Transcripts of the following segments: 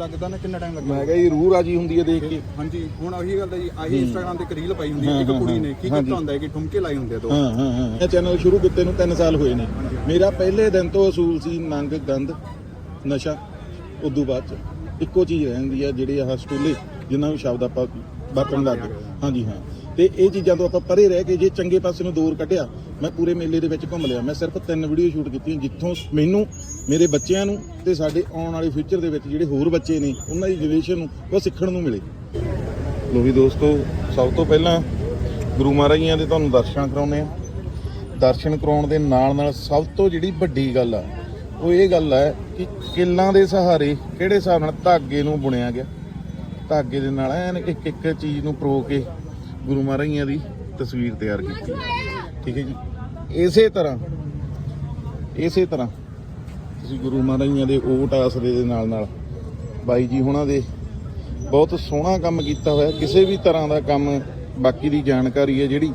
ਲੱਗਦਾ ਨਾ ਕਿੰਨਾ ਟਾਈਮ ਲੱਗਦਾ। ਮੈਂ ਕਿਹਾ ਜੀ ਰੂਹ ਰਾਜੀ ਹੁੰਦੀ ਹੈ ਦੇਖ ਕੇ। ਹਾਂਜੀ ਹੁਣ ਉਹੀ ਗੱਲ ਹੈ ਜੀ ਆਹੀ ਇੰਸਟਾਗ੍ਰਾਮ ਤੇ ਇੱਕ ਰੀਲ ਪਾਈ ਹੁੰਦੀ ਹੈ ਇੱਕ ਕੁੜੀ ਨੇ ਕੀ ਕੀਤਾ ਹੁੰਦਾ ਹੈ ਕਿ ਠੁਮਕੇ ਲਾਏ ਹੁੰਦੇ ਆ ਦੋ। ਹਾਂ ਹਾਂ ਹਾਂ। ਇਹ ਚੈਨਲ ਸ਼ੁਰੂ ਕੀਤੇ ਨੂੰ 3 ਸਾਲ ਹੋਏ ਨੇ। ਮੇਰਾ ਪਹਿਲੇ ਦਿਨ ਤੋਂ ਅਸੂਲ ਸੀ ਨੰਗ ਗੰਦ ਨਸ਼ਾ। ਉਦੋਂ ਬਾਅਦ ਚ ਇੱਕੋ ਚੀਜ਼ ਰਹਿੰਦੀ ਆ ਜਿਹੜੇ ਆਹ ਸਟੂਲੇ ਜਿਨ੍ਹਾਂ ਨੂੰ ਸ਼ਬਦ ਆਪਾਂ ਵਰਤਣ ਲੱਗ ਗਏ ਹਾਂਜੀ ਹਾਂ। ਤੇ ਇਹ ਚੀਜ਼ਾਂ ਤੋਂ ਆਪਾਂ ਪਰੇ ਰਹਿ ਕੇ ਜੇ ਚੰਗੇ ਪਾਸੇ ਨੂੰ ਦੂਰ ਕੱਢਿਆ, ਮੈਂ ਪੂਰੇ ਮੇਲੇ ਦੇ ਵਿੱਚ ਘੁੰਮ ਲਿਆ। ਮੈਂ ਸਿਰਫ ਤਿੰਨ ਵੀਡੀਓ ਸ਼ੂਟ ਕੀਤੀਆਂ ਜਿੱਥੋਂ ਮੈਨੂੰ, ਮੇਰੇ ਬੱਚਿਆਂ ਨੂੰ ਤੇ ਸਾਡੇ ਆਉਣ ਵਾਲੇ ਫਿਊਚਰ ਦੇ ਵਿੱਚ ਜਿਹੜੇ ਹੋਰ ਬੱਚੇ ਨੇ, ਉਹਨਾਂ ਦੀ ਜਨਰੇਸ਼ਨ ਨੂੰ ਉਹ ਸਿੱਖਣ ਨੂੰ ਮਿਲੇ। ਲੋ ਵੀ ਦੋਸਤੋ, ਸਭ ਤੋਂ ਪਹਿਲਾਂ ਗੁਰੂ ਮਹਾਰਾਜੀਆਂ ਦੇ ਤੁਹਾਨੂੰ ਦਰਸ਼ਨ ਕਰਾਉਨੇ ਆ ਦਰਸ਼ਨ ਕਰਾਉਣ ਦੇ ਨਾਲ ਨਾਲ ਸਭ ਤੋਂ ਜਿਹੜੀ ਵੱਡੀ ਗੱਲ ਆ, ਉਹ ਇਹ ਗੱਲ ਹੈ ਕਿ ਕਿੱਲਾਂ ਦੇ ਸਹਾਰੇ ਕਿਹੜੇ ਹਿਸਾਬ ਨਾਲ ਧਾਗੇ ਨੂੰ ਬੁਣਿਆ ਗਿਆ। ਧਾਗੇ ਦੇ ਨਾਲ ਐਨ ਇੱਕ ਇੱਕ ਚੀਜ਼ ਨੂੰ ਪਰੋ ਕੇ ਗੁਰੂ ਮਹਾਰਾਜੀਆਂ ਦੀ ਤਸਵੀਰ ਤਿਆਰ ਕੀਤੀ। ਠੀਕ ਹੈ ਜੀ। ਇਸੇ ਤਰ੍ਹਾਂ ਇਸੇ ਤਰ੍ਹਾਂ ਤੁਸੀਂ ਗੁਰੂ ਮਹਾਰਾਜੀਆਂ ਦੇ ਓਟ ਆਸਰੇ ਦੇ ਨਾਲ ਨਾਲ ਬਾਈ ਜੀ ਹੁਣਾਂ ਦੇ ਬਹੁਤ ਸੋਹਣਾ ਕੰਮ ਕੀਤਾ ਹੋਇਆ। ਕਿਸੇ ਵੀ ਤਰ੍ਹਾਂ ਦਾ ਕੰਮ ਬਾਕੀ ਦੀ ਜਾਣਕਾਰੀ ਹੈ ਜਿਹੜੀ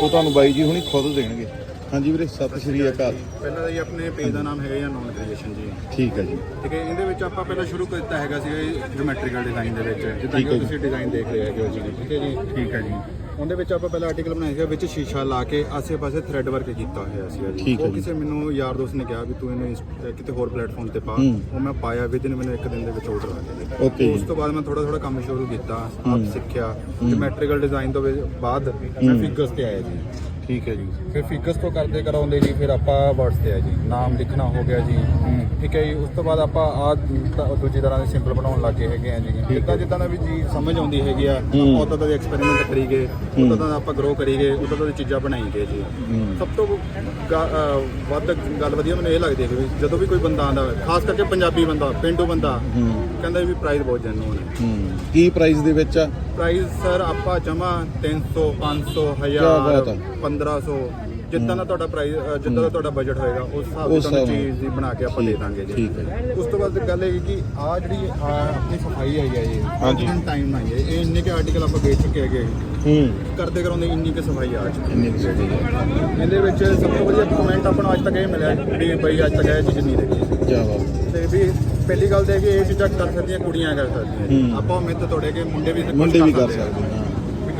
ਉਹ ਤੁਹਾਨੂੰ ਬਾਈ ਜੀ ਹੁਣੀ ਖੁਦ ਦੇਣਗੇ। ਹਾਂਜੀ ਵੀਰੇ ਸਤਿ ਸ਼੍ਰੀ ਅਕਾਲ। ਪਹਿਲਾਂ ਤਾਂ ਜੀ ਆਪਣੇ ਪੇਜ ਦਾ ਨਾਮ ਹੈਗਾ ਜਾਂ ਨੌਨ ਕ੍ਰੀਏਸ਼ਨ ਜੀ। ਠੀਕ ਹੈ ਜੀ। ਠੀਕ ਹੈ ਇਹਦੇ ਵਿੱਚ ਆਪਾਂ ਪਹਿਲਾਂ ਸ਼ੁਰੂ ਕੀਤਾ ਹੈਗਾ ਸੀ ਜਿਓਮੈਟ੍ਰੀਕਲ ਡਿਜ਼ਾਈਨ ਦੇ ਵਿੱਚ। ਜਿੱਦਾਂ ਕਿ। ਤੁਸੀਂ ਡਿਜ਼ਾਈਨ ਦੇਖ ਰਹੇ ਹੈਗੇ ਹੋ ਜੀ ਠੀਕ ਹੈ ਜੀ? ਠੀਕ ਹੈ ਜੀ। ਉਹਦੇ ਵਿੱਚ ਆਪਾਂ ਪਹਿਲਾਂ ਆਰਟੀਕਲ ਬਣਾਇਆ ਸੀਗਾ ਵਿੱਚ ਸ਼ੀਸ਼ਾ ਲਾ ਕੇ ਆਸੇ-ਪਾਸੇ ਥ੍ਰੈਡ ਵਰਕ ਕੀਤਾ ਹੋਇਆ ਸੀ ਜੀ। ਉਹ। ਕਿਸੇ ਮੈਨੂੰ ਯਾਰ ਦੋਸਤ ਨੇ ਕਿਹਾ ਵੀ ਤੂੰ ਇਹਨੂੰ ਕਿਤੇ ਹੋਰ ਪਲੇਟਫਾਰਮ ਤੇ ਪਾ। ਉਹ ਮੈਂ ਪਾਇਆ ਵਿਦਿਨ ਮੈਨੂੰ ਇੱਕ ਦਿਨ ਦੇ ਵਿੱਚ ਆਰਡਰ ਆ ਗਿਆ ਓਕੇ ਉਸ ਤੋਂ ਬਾਅਦ ਮੈਂ ਥੋੜਾ ਥੋੜਾ ਕੰਮ ਸ਼ੁਰੂ ਕੀਤਾ ਆਪ। ਸਿੱਖਿਆ। ਜਿਓਮੈਟਰੀਕਲ ਡਿਜ਼ਾਈਨ ਤੋਂ ਬਾਅਦ ਮੈਂ। ਫਿਗਰਸ ਤੇ ਆਇਆ ਜੀ। ਠੀਕ ਹੈ ਜੀ। ਫਿਰ ਫਿਗਰਸ ਤੋਂ ਕਰਦੇ ਕਰਾਉਂਦੇ ਜੀ ਫਿਰ ਆਪਾਂ ਵਰਡਸ ਤੇ ਆ ਜੀ। ਨਾਮ ਲਿਖਣਾ ਹੋ ਗਿਆ ਜੀ। ਠੀਕ ਹੈ ਜੀ ਉਸ ਤੋਂ ਬਾਅਦ ਆਪਾਂ ਆ ਦੂਜੀ ਤਰ੍ਹਾਂ ਦੇ ਸਿੰਪਲ ਬਣਾਉਣ ਲੱਗੇ ਹੈਗੇ ਆ ਜੀ। ਜਿੱਦਾਂ ਜਿੱਦਾਂ ਦਾ ਵੀ ਜੀ ਸਮਝ ਆਉਂਦੀ ਹੈਗੀ ਆ। ਆਪਾਂ ਉਦਾਂ ਦਾ ਐਕਸਪੈਰੀਮੈਂਟ ਕਰੀਏ ਹੂੰ। ਉਦਾਂ ਦਾ ਆਪਾਂ ਗਰੋ ਕਰੀਏ ਉਦਾਂ ਦਾ ਚੀਜ਼ਾਂ ਬਣਾਈਏ ਜੀ। ਸਭ ਤੋਂ ਵੱਧ ਗੱਲ ਵਧੀਆ ਮੈਨੂੰ ਇਹ ਲੱਗਦੀ ਹੈ ਕਿ ਜਦੋਂ ਵੀ ਕੋਈ ਬੰਦਾ ਆਂਦਾ ਖਾਸ ਕਰਕੇ ਪੰਜਾਬੀ ਬੰਦਾ ਪਿੰਡੂ ਬੰਦਾ ਕਹਿੰਦਾ ਵੀ ਪ੍ਰਾਈਸ ਬਹੁਤ ਜੈਨੂਨ ਹੈ। ਕੀ ਪ੍ਰਾਈਸ ਦੇ ਵਿੱਚ ਆ? ਪ੍ਰਾਈਸ ਸਰ ਆਪਾਂ ਜਮਾ 300 500 ਕਿਆ ਬਾਤ 1000 ਹੈ। 1500 ਜਿੱਦਾਂ ਦਾ ਤੁਹਾਡਾ ਪ੍ਰਾਈਸ ਜਿੱਦਾਂ ਦਾ ਤੁਹਾਡਾ ਬਜਟ ਹੋਏਗਾ ਉਸ ਹਿਸਾਬ ਉਸ ਦੀ ਤੁਹਾਨੂੰ ਹਿਸਾਬ ਨਾਲ। ਚੀਜ਼ ਦੀ ਬਣਾ ਕੇ ਆਪਾਂ ਦੇ ਦਾਂਗੇ ਜੀ। ਠੀਕ ਹੈ ਉਸ ਤੋਂ ਬਾਅਦ ਗੱਲ ਇਹ ਕਿ ਆ ਜਿਹੜੀ ਆਹ ਆਪਣੀ ਸਫ਼ਾਈ ਆਈ ਹੈ ਇਹ ਹਾਂਜੀ। ਟਾਈਮ ਨਾਲ ਹੈ ਇਹ ਇੰਨੇ ਕੇ ਆਰਟੀਕਲ ਆਪਾਂ ਵੇਚ ਚੁੱਕੇ ਹੈਗੇ ਹੂੰ। ਕਰਦੇ ਕਰਾਉਂਦੇ ਇੰਨੀ ਕੇ ਸਫ਼ਾਈ ਆ ਚੁੱਕੀ ਇੰਨੀ ਕੁ ਸਹੀ ਹੈ। ਇਹਦੇ ਵਿੱਚ ਸਭ ਤੋਂ ਵਧੀਆ ਕਮੈਂਟ ਆਪਾਂ ਨੂੰ ਅੱਜ ਤੱਕ ਇਹ ਮਿਲਿਆ ਵੀ ਬਈ ਅੱਜ ਤੱਕ ਇਹ ਚੀਜ਼ ਨਹੀਂ ਦੇਖੀ। ਕੀ ਬਾਤ ਤੇ ਵੀ ਪਹਿਲੀ ਗੱਲ ਤਾਂ ਇਹ ਕਿ ਇਹ ਚੀਜ਼ਾਂ ਕਰ ਸਕਦੀਆਂ ਕੁੜੀਆਂ ਕਰ ਸਕਦੀਆਂ। ਹੂੰ। ਆਪਾਂ ਮਿੱਤ ਤੋੜੇ ਕੇ ਮੁੰਡੇ ਵੀ ਕੁਛ ਮੁੰਡੇ ਵੀ ਕਰ। ਸਕਦੇ ਹਾਂ।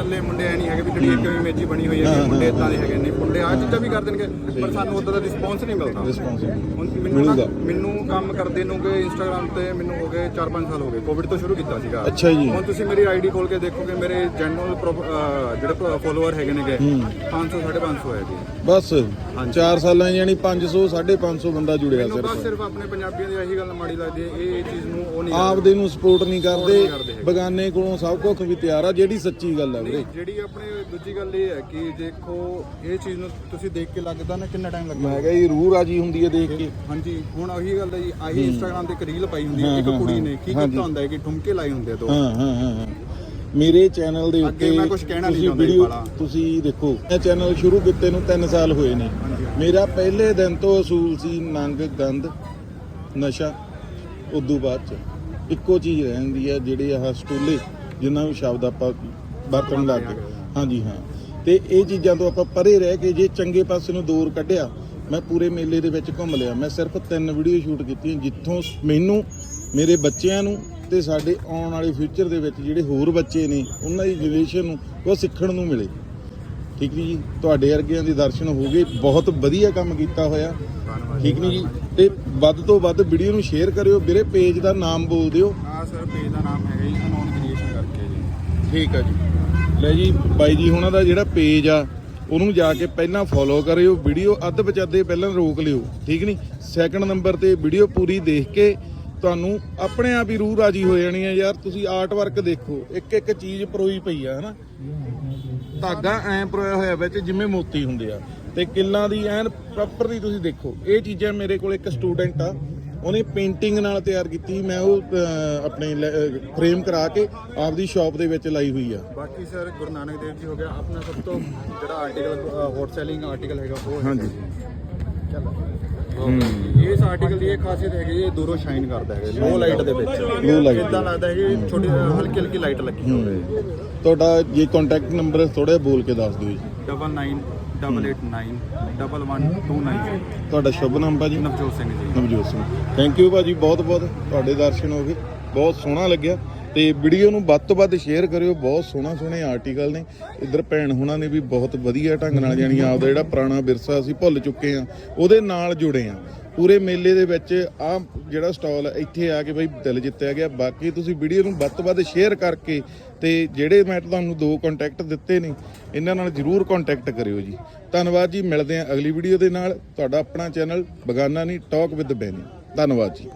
ਇਕੱਲੇ ਮੁੰਡੇ ਐ ਨਹੀਂ ਹੈਗੇ ਵੀ ਜਿਹੜੀ ਇੱਕ ਇਮੇਜ ਬਣੀ ਹੋਈ ਹੈ ਕਿ ਮੁੰਡੇ। ਇਦਾਂ ਦੇ ਹੈਗੇ ਨਹੀਂ ਮੁੰਡੇ ਆ ਚੀਜ਼ਾਂ ਵੀ ਕਰ ਦੇਣਗੇ ਪਰ ਸਾਨੂੰ ਉਦਾਂ ਦਾ ਰਿਸਪੌਂਸ ਨਹੀਂ ਮਿਲਦਾ। ਨਾ- ਮਿਲੂਗਾ। ਮੈਨੂੰ ਕੰਮ ਕਰਦੇ ਨੂੰ ਕਿ ਇੰਸਟਾਗ੍ਰam ਤੇ ਮੈਨੂੰ ਹੋ ਗਏ 4-5 ਸਾਲ ਹੋ ਗਏ। ਕੋਵਿਡ ਤੋਂ ਸ਼ੁਰੂ ਕੀਤਾ ਸੀਗਾ। ਅੱਛਾ ਜੀ। ਹੁਣ ਤੁਸੀਂ ਮੇਰੀ ਆਈਡੀ ਖੋਲ ਕੇ ਦੇਖੋਗੇ ਮੇਰੇ ਜਨਰਲ ਜਿਹੜੇ ਫੋਲੋਅਰ ਹੈਗੇ ਨੇਗੇ ਹੂੰ। 500 550 ਹੈ ਜੀ। ਬਸ। ਹਾਂਜੀ। 4 ਸਾਲਾਂ ਯਾਨੀ 500 550 ਬੰਦਾ ਜੁੜਿਆ ਮੈਨੂੰ ਬਸ ਸਿਰਫ ਸਿਰਫ ਆਪਣੇ ਪੰਜਾਬੀਆਂ ਦੀ ਇਹੀ ਗੱਲ ਮਾੜੀ ਲੱਗਦੀ ਹੈ ਇਹ ਇਹ ਚੀਜ਼ ਨੂੰ ਉਹ ਨਹੀਂ ਆਪਦੇ ਨੂੰ ਸਪੋਰਟ ਨਹੀਂ ਕਰਦੇ। ਹੈਗੇ। ਬਗਾਨੇ ਕੋਲੋਂ ਸਭ ਕੁਝ ਵੀ ਤਿਆਰ ਆ ਜਿਹੜੀ ਸੱਚੀ ਗੱਲ ਆ ਵੀਰੇ। ਨਹੀਂ, ਜਿਹੜੀ ਆਪਣੇ ਦੂਜੀ ਗੱਲ ਇਹ ਹੈ ਕਿ ਦੇਖੋ ਇਹ ਚੀਜ਼ ਨੂੰ ਤੁਸੀਂ ਦੇਖ ਕੇ ਲੱਗਦਾ ਨਾ ਕਿੰਨਾ ਟਾਈਮ ਲੱਗਦਾ ਮੈਂ ਕਿਹਾ ਜੀ ਰੂਹ ਰਾਜੀ ਹੁੰਦੀ ਹੈ ਦੇਖ ਕੇ ਹਾਂਜੀ ਹੁਣ ਉਹੀ ਗੱਲ ਹੈ ਜੀ ਆਹੀ ਇੰਸਟਾਗ੍ਰam ਤੇ ਇੱਕ ਰੀਲ ਪਾਈ ਹੁੰਦੀ ਹੈ ਇੱਕ ਕੁੜੀ। ਨੇ ਕੀ। ਕੀਤਾ ਹੁੰਦਾ ਹੈ ਕਿ ਠੁਮਕੇ ਲਾਏ ਹੁੰਦੇ ਆ ਦੋ ਹਾਂ ਹਾਂ ਹਾਂ ਮੇਰੇ ਚੈਨਲ ਦੇ ਅੱਗੇ ਉੱਤੇ ਮੈਂ ਕੁਛ ਕਹਿਣਾ ਨਹੀਂ ਚਾਹੁੰਦਾ ਜੀ ਵੀਡੀਓ ਵਾਲਾ। ਤੁਸੀਂ ਦੇਖੋ ਇਹ ਚੈਨਲ ਸ਼ੁਰੂ ਕੀਤੇ ਨੂੰ 3 ਸਾਲ ਹੋਏ ਨੇ। ਮੇਰਾ ਪਹਿਲੇ ਦਿਨ ਤੋਂ ਅਸੂਲ ਸੀ ਨੰਗ ਗੰਦ ਨਸ਼ਾ ਉਦੋਂ ਬਾਅਦ ਚ ਇੱਕੋ ਚੀਜ਼ ਰਹਿੰਦੀ ਹੈ ਜਿਹੜੇ ਆਹ ਸਟੂਲੇ ਜਿਨ੍ਹਾਂ ਨੂੰ ਸ਼ਬਦ ਆਪਾਂ ਵਰਤਣ ਲੱਗ ਗਏ ਹਾਂਜੀ ਹਾਂ। ਤੇ ਇਹ ਚੀਜ਼ਾਂ ਤੋਂ ਆਪਾਂ ਪਰੇ ਰਹਿ ਕੇ ਜੇ ਚੰਗੇ ਪਾਸੇ ਨੂੰ ਦੂਰ ਕੱਢਿਆ ਮੈਂ ਪੂਰੇ ਮੇਲੇ ਦੇ ਵਿੱਚ ਘੁੰਮ ਲਿਆ। ਮੈਂ ਸਿਰਫ ਤਿੰਨ ਵੀਡੀਓ ਸ਼ੂਟ ਕੀਤੀਆਂ ਜਿੱਥੋਂ ਮੈਨੂੰ ਮੇਰੇ ਬੱਚਿਆਂ ਨੂੰ ਤੇ ਸਾਡੇ ਆਉਣ ਵਾਲੇ ਫਿਊਚਰ ਦੇ ਵਿੱਚ ਜਿਹੜੇ ਹੋਰ ਬੱਚੇ ਨੇ ਉਹਨਾਂ ਦੀ ਜਨਰੇਸ਼ਨ ਨੂੰ ਉਹ ਸਿੱਖਣ ਨੂੰ ਮਿਲੇ। ਠੀਕ ਨਹੀਂ ਜੀ? ਤੁਹਾਡੇ ਵਰਗਿਆਂ ਦੇ ਦਰਸ਼ਨ ਹੋ ਗਏ। ਬਹੁਤ ਵਧੀਆ ਕੰਮ ਕੀਤਾ ਹੋਇਆ। ਠੀਕ ਨਹੀਂ ਜੀ? ਤੇ ਵੱਧ ਤੋਂ ਵੱਧ ਵੀਡੀਓ ਨੂੰ ਸ਼ੇਅਰ ਕਰਿਓ। ਵੀਰੇ ਪੇਜ ਦਾ ਨਾਮ ਬੋਲ ਦਿਓ। ਆ ਸਰ ਪੇਜ ਦਾ ਨਾਮ ਹੈਗਾ ਜੀ ਅਨੋਨ ਕ੍ਰੀਏਸ਼ਨ ਕਰਕੇ ਜੀ। ਠੀਕ ਆ ਜੀ। ਲੈ ਜੀ ਬਾਈ ਜੀ ਉਹਨਾਂ ਦਾ ਜਿਹੜਾ ਪੇਜ ਆ, ਉਹਨੂੰ ਜਾ ਕੇ ਪਹਿਲਾਂ ਫੋਲੋ ਕਰਿਓ ਵੀਡੀਓ ਅੱਧ ਵਿਚਾਦੇ ਪਹਿਲਾਂ ਰੋਕ ਲਿਓ, ਠੀਕ ਨਹੀਂ ਸੈਕੰਡ ਨੰਬਰ ਤੇ ਵੀਡੀਓ ਪੂਰੀ ਦੇਖ ਕੇ ਤੁਹਾਨੂੰ ਆਪਣੇ ਆਪ ਹੀ ਰੂਹ ਰਾਜੀ ਹੋ ਜਾਣੀ ਹੈ ਯਾਰ, ਤੁਸੀਂ ਆਰਟ ਵਰਕ ਦੇਖੋ, ਇੱਕ ਇੱਕ ਚੀਜ਼ ਪਰੋਈ ਪਈ ਆ, ਹਨਾ? ਧਾਗਾ ਐਂ ਪਰੋਇਆ ਹੋਇਆ ਵਿੱਚ, ਜਿਵੇਂ ਮੋਤੀ ਹੁੰਦੇ ਆ। ਤੇ ਕਿੱਲਾਂ ਦੀ ਐਨ ਪ੍ਰੋਪਰਲੀ ਤੁਸੀਂ ਦੇਖੋ, ਇਹ ਚੀਜ਼ਾਂ ਮੇਰੇ ਕੋਲ ਇੱਕ ਸਟੂਡੈਂਟ ਆ ਉਹਨੇ ਪੇਂਟਿੰਗ ਨਾਲ ਤਿਆਰ ਕੀਤੀ ਮੈਂ ਉਹ ਆਪਣੇ ਫਰੇਮ ਕਰਾ ਕੇ ਆਪਦੀ ਸ਼ਾਪ ਦੇ ਵਿੱਚ ਲਾਈ ਹੋਈ ਆ। ਬਾਕੀ ਸਰ ਗੁਰੂ ਨਾਨਕ ਦੇਵ ਜੀ ਹੋ ਗਿਆ ਆਪਣਾ ਸਭ ਤੋਂ ਜਿਹੜਾ ਆਰਟੀਕਲ ਹੌਟ ਸੈਲਿੰਗ ਆਰਟੀਕਲ ਹੈਗਾ ਉਹ ਹਾਂਜੀ। ਚਲੋ। ਹੂੰ। ਇਸ ਆਰਟੀਕਲ ਦੀ ਇਹ ਖਾਸੀਅਤ ਹੈਗੀ ਇਹ ਦੂਰੋਂ ਸ਼ਾਈਨ ਕਰਦਾ ਹੈ ਲੋ ਲਾਈਟ ਦੇ ਵਿੱਚ। Low light। ਇਦਾਂ ਲੱਗਦਾ ਹੈ ਕਿ ਛੋਟੀ ਹਲਕੀ ਹਲਕੀ ਲਾਈਟ ਲੱਗੀ ਹੋਵੇ। ਤੁਹਾਡਾ ਜੇ ਕੰਟੈਕਟ ਨੰਬਰ ਥੋੜਾ ਬੋਲ ਕੇ ਦੱਸ ਦਿਓ ਜੀ। 99 889 1129 ਤੁਹਾਡਾ ਸ਼ੁਭ ਨਾਮ ਭਾਜੀ? ਨਵਜੋਤ ਸਿੰਘ ਜੀ। ਨਵਜੋਤ ਸਿੰਘ। ਥੈਂਕ ਯੂ ਭਾਜੀ ਬਹੁਤ ਬਹੁਤ ਤੁਹਾਡੇ ਦਰਸ਼ਨ ਹੋ ਗਏ। ਬਹੁਤ ਸੋਹਣਾ ਲੱਗਿਆ। ਤੇ ਵੀਡੀਓ ਨੂੰ ਵੱਧ ਤੋਂ ਵੱਧ ਸ਼ੇਅਰ ਕਰਿਓ। ਬਹੁਤ ਸੋਹਣਾ ਸੋਹਣੇ ਆਰਟੀਕਲ ਨੇ। ਇੱਧਰ ਭੈਣ ਹੁਣਾਂ ਨੇ ਵੀ ਬਹੁਤ ਵਧੀਆ ਢੰਗ ਨਾਲ ਜਾਣੀ ਆਪਦਾ ਜਿਹੜਾ ਪੁਰਾਣਾ ਵਿਰਸਾ ਅਸੀਂ ਭੁੱਲ ਚੁੱਕੇ ਆ ਉਹਦੇ ਨਾਲ ਜੁੜੇ ਆ ਪੂਰੇ ਮੇਲੇ ਦੇ ਵਿੱਚ ਆ ਜਿਹੜਾ ਸਟਾਲ ਇੱਥੇ ਆ ਕੇ ਬਈ ਦਿਲ ਜਿੱਤਿਆ ਗਿਆ। ਬਾਕੀ ਤੁਸੀਂ ਵੀਡੀਓ ਨੂੰ ਵੱਧ ਤੋਂ ਵੱਧ ਸ਼ੇਅਰ ਕਰਕੇ ਤੇ ਜਿਹੜੇ ਮੈਂ ਤੁਹਾਨੂੰ ਦੋ ਕੰਟੈਕਟ ਦਿੱਤੇ ਨੇ, ਇਹਨਾਂ ਨਾਲ ਜਰੂਰ ਕੰਟੈਕਟ ਕਰਿਓ ਜੀ। ਧੰਨਵਾਦ ਜੀ, ਮਿਲਦੇ ਹਾਂ ਅਗਲੀ ਵੀਡੀਓ ਦੇ ਨਾਲ। ਤੁਹਾਡਾ ਆਪਣਾ ਚੈਨਲ ਬਗਾਨਾ ਨਹੀਂ ਟਾਕ ਵਿਦ ਬੈਨੀ ਧੰਨਵਾਦ ਜੀ।